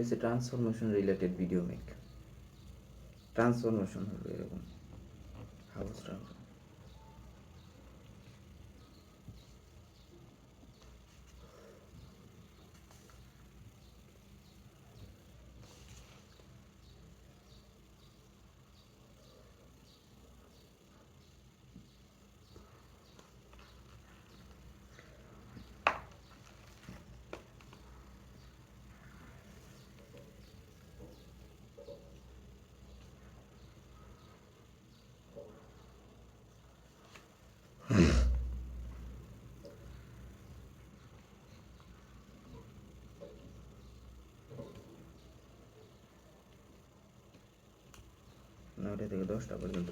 হচ্ছে transformation related video make transformation হবে এরকম। হাউস ট্রান্সফর নয়টা থেকে দশটা পর্যন্ত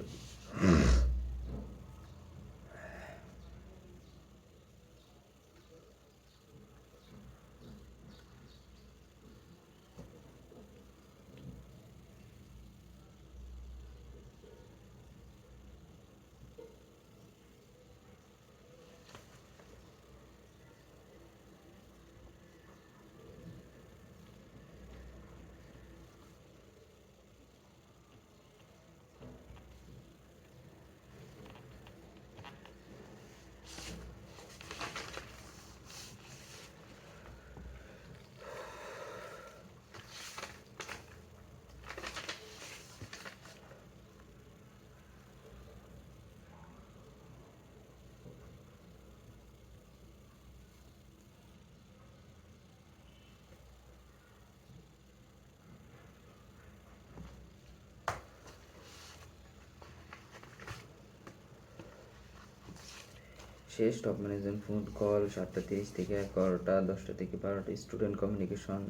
শেষ টপ ম্যানেজমেন্ট ফুড কল সাতটা তিরিশ থেকে এগারোটা, দশটা থেকে বারোটা স্টুডেন্ট কমিউনিকেশন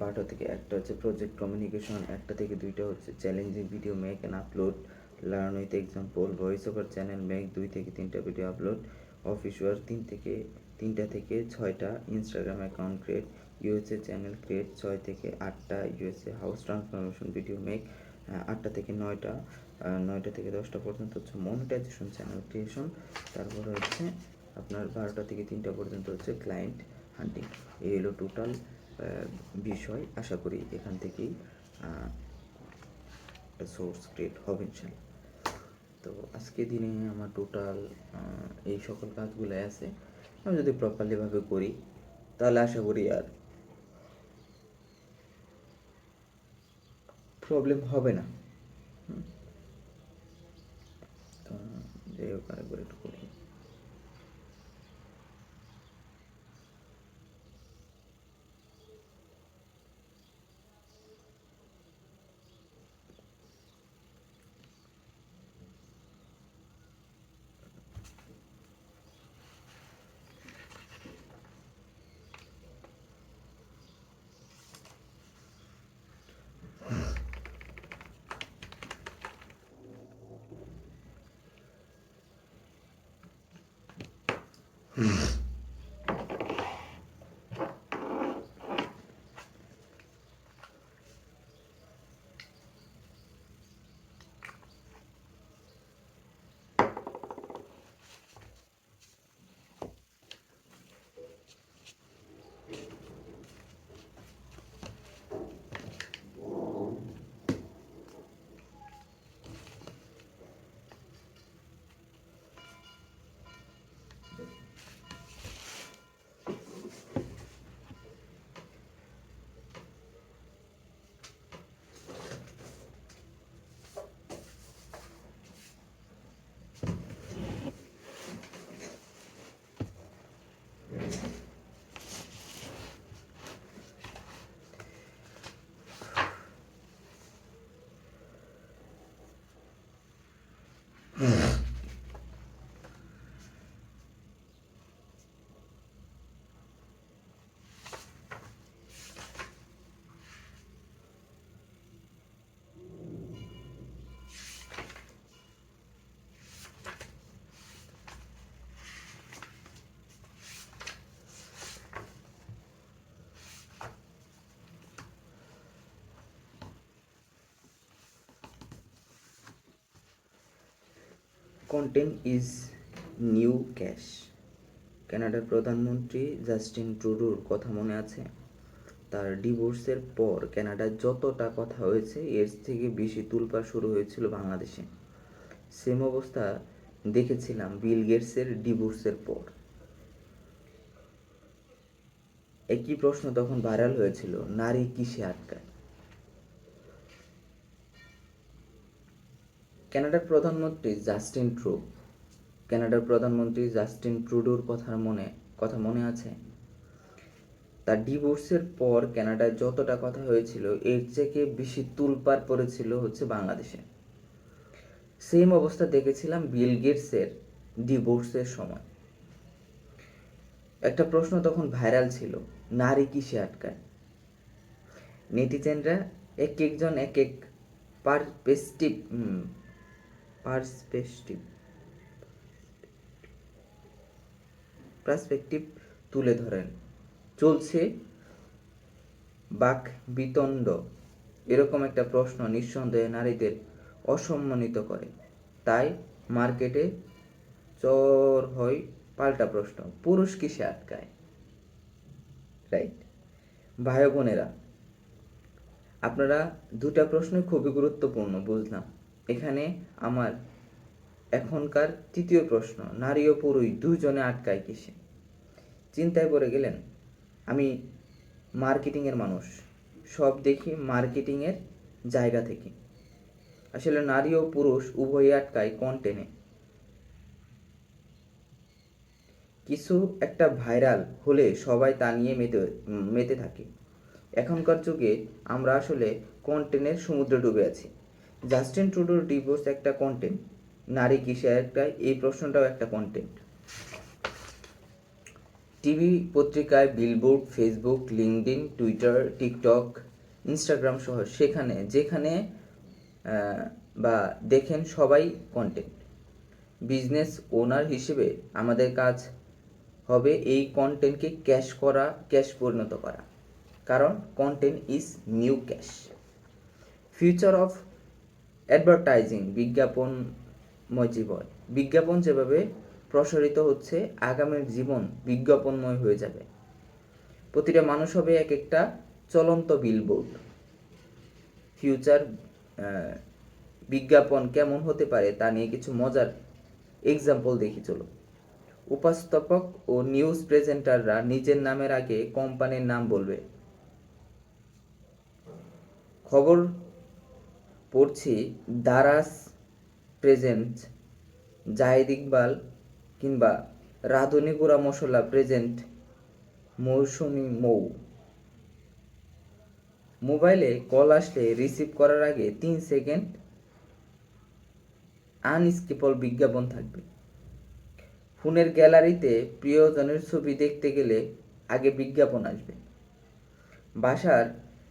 বারোটা থেকে একটা হচ্ছে প্রজেক্ট কমিউনিকেশন একটা থেকে দুইটা হচ্ছে challenging video make and upload learn with example voice over channel make দুই থেকে তিনটা ভিডিও আপলোড অফিস ওয়ার তিন থেকে, তিনটা থেকে ছয়টা Instagram account create USA channel create ছয় থেকে আটটা USA house transformation video make আটটা থেকে নয়টা নয়টা থেকে দশটা পর্যন্ত হচ্ছে মনিটাইজেশন চ্যানেল ক্রিয়েশন তারপরে হচ্ছে আপনার বারোটা থেকে তিনটা পর্যন্ত হচ্ছে ক্লায়েন্ট হান্টিং এই হলো টোটাল বিষয়। আশা করি এখান থেকেই সোর্স ক্রিয়েট হবে ইনশাল্লাহ তো আজকে দিনে আমার টোটাল এই সকল কাজগুলো আছে। আমি যদি প্রপারলিভাবে করি, তাহলে আশা করি আর প্রবলেম হবে না। যাই হোক আরেকবার একটু করি Mm. Content is new cash কানাডার প্রধানমন্ত্রী জাস্টিন ট্রুডোর কথা মনে আছে? তার ডিভোর্সের পর কানাডায় যতটা কথা হয়েছে, এর থেকে বেশি তুলপা শুরু হয়েছিল বাংলাদেশে। সেম অবস্থা দেখেছিলাম বিল গেটসের ডিভোর্সের পর। একই প্রশ্ন তখন ভাইরাল হয়েছিল, নারী কিসে আটকায়? কানাডার প্রধানমন্ত্রী জাস্টিন ট্রু, কানাডার প্রধানমন্ত্রী জাস্টিন ট্রুডোর কথার মনে, কথা মনে আছে? তার ডিভোর্সের পর কানাডায় যতটা কথা হয়েছিল, এর থেকে বেশি তুলপার পড়েছিল হচ্ছে বাংলাদেশে। সেম অবস্থা দেখেছিলাম বিল গেটসের ডিভোর্সের সময়। একটা প্রশ্ন তখন ভাইরাল ছিল, নারী কিসে আটকায়? নেটিজেনরা এক একজন এক এক পারস্পেস্টিভ পারস্পেস্টিভ পার্সপেক্টিভ তুলে ধরেন। চলছে বাক বিতণ্ড এরকম একটা প্রশ্ন নিঃসন্দেহে নারীদের অসম্মানিত করে। তাই মার্কেটে চর হয় পাল্টা প্রশ্ন, পুরুষ কিসে আটকায়? রাইট ভাই বোনেরা আপনারা দুটা প্রশ্ন খুবই গুরুত্বপূর্ণ, বুঝলাম। এখানে আমার এখনকার তৃতীয় প্রশ্ন, নারী ও পুরুষ দুজনে আটকায় কিসে? চিন্তায় পড়ে গেলেন, আমি মার্কেটিংয়ের মানুষ, সব দেখি মার্কেটিংয়ের জায়গা থেকে। আসলে নারী ও পুরুষ উভয়ই আটকায় কন্টেনে কিছু একটা ভাইরাল হলে সবাই তা নিয়ে মেতে মেতে থাকে। এখনকার যুগে আমরা আসলে কন্টেন্টের সমুদ্রে ডুবে আছি? জাস্টিন ট্রুডোর ডিভোর্স একটা কন্টেন্ট নারী কিসে একটা, এই প্রশ্নটাও একটা কন্টেন্ট টিভি পত্রিকায় billboard Facebook LinkedIn Twitter TikTok Instagram সহ সেখানে, যেখানে বা দেখেন সবাই কন্টেন্ট বিজনেস ওনার হিসেবে আমাদের কাজ হবে এই কন্টেন্টকে ক্যাশ করা ক্যাশ পরিণত করা। কারণ content is new cash future of advertising বিজ্ঞাপনময় জীবন। বিজ্ঞাপন যেভাবে প্রসারিত হচ্ছে, আগামীর জীবন বিজ্ঞাপনময় হয়ে যাবে। প্রতিটা মানুষ হবে এক একটা চলন্ত বিলবোর্ড ফিউচার বিজ্ঞাপন কেমন হতে পারে তা নিয়ে কিছু মজার এক্সাম্পল দেখি, চলো। উপস্থাপক ও নিউজ প্রেজেন্টাররা নিজের নামের আগে কোম্পানির নাম বলবে। খবর পড়ছি দারাস প্রেজেন্ট জাহিদ ইকবাল কিংবা রাঁধুনি গুঁড়া মশলা প্রেজেন্ট মৌসুমি মৌ। মোবাইলে কল আসলে রিসিভ করার আগে তিন সেকেন্ড আনস্কিপল বিজ্ঞাপন থাকবে। ফোনের গ্যালারিতে প্রিয়জনের ছবি দেখতে গেলে আগে বিজ্ঞাপন আসবে। বাসার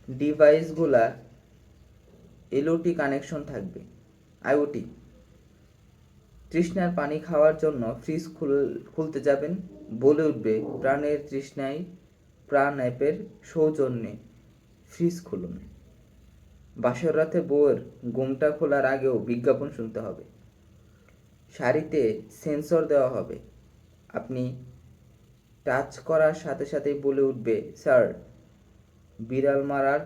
ডিভাইসগুলা এলওটি কানেকশন থাকবে। আইওটি তৃষ্ণার পানি খাওয়ার জন্য ফ্রিজ খুল, খুলতে যাবেন। বলে উঠবে, প্রাণের তৃষ্ণায় প্রাণ অ্যাপের সৌজন্যে ফ্রিজ খুলুন। বাসর রাতে বউয়ের ঘুমটা খোলার আগেও বিজ্ঞাপন শুনতে হবে। শাড়িতে সেন্সর দেওয়া হবে। আপনি টাচ করার সাথে সাথেই বলে উঠবে, স্যার, বিড়াল মারার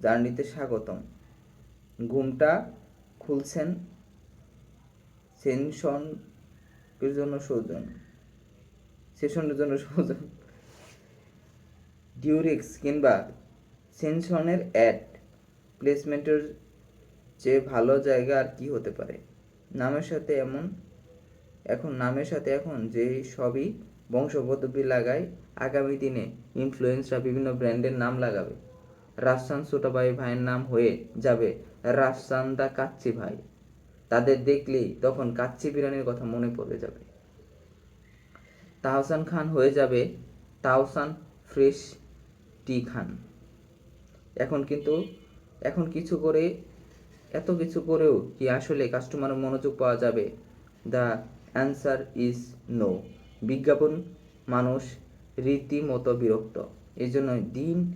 জার্নিতে স্বাগতম। ঘুমটা খুলছেন সেনশন এর জন্য সৌজন, সেশনের জন্য সৌজন, ডিউরিক্স কিংবা সেনশনের অ্যাড প্লেসমেন্টের চেয়ে ভালো জায়গা আর কি হতে পারে? নামের সাথে এমন, এখন নামের সাথে এখন যে সবই বংশপদ্ধতি লাগায়, আগামী দিনে ইনফ্লুয়েন্সরা বিভিন্ন ব্র্যান্ডের নাম লাগাবে। রাফসান ছোটভাই ভাইয়ের নাম হয়ে যাবে রাফসান দা কাচ্চি ভাই। তাদের দেখলেই তখন কাচ্চি বিরিয়ানির কথা মনে পড়ে যাবে। তাহসান খান হয়ে যাবে তাওসান ফ্রেশ টি খান। এখন কিন্তু, এখন কিছু করে, এত কিছু করেও কি আসলে কাস্টমারের মনোযোগ পাওয়া যাবে? দ্য অ্যান্সার ইজ নো বিজ্ঞাপন মানুষ রীতিমতো বিরক্ত। এই জন্য দিন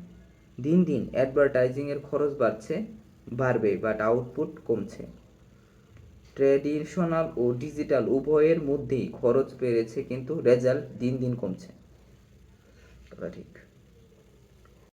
দিন দিন অ্যাডভার্টাইজিংয়ের খরচ বাড়ছে। বাড়বে বাট আউটপুট কমছে। ট্রেডিশনাল ও ডিজিটাল উভয়ের মধ্যেই খরচ বেড়েছে, কিন্তু রেজাল্ট দিন দিন কমছে। ঠিক।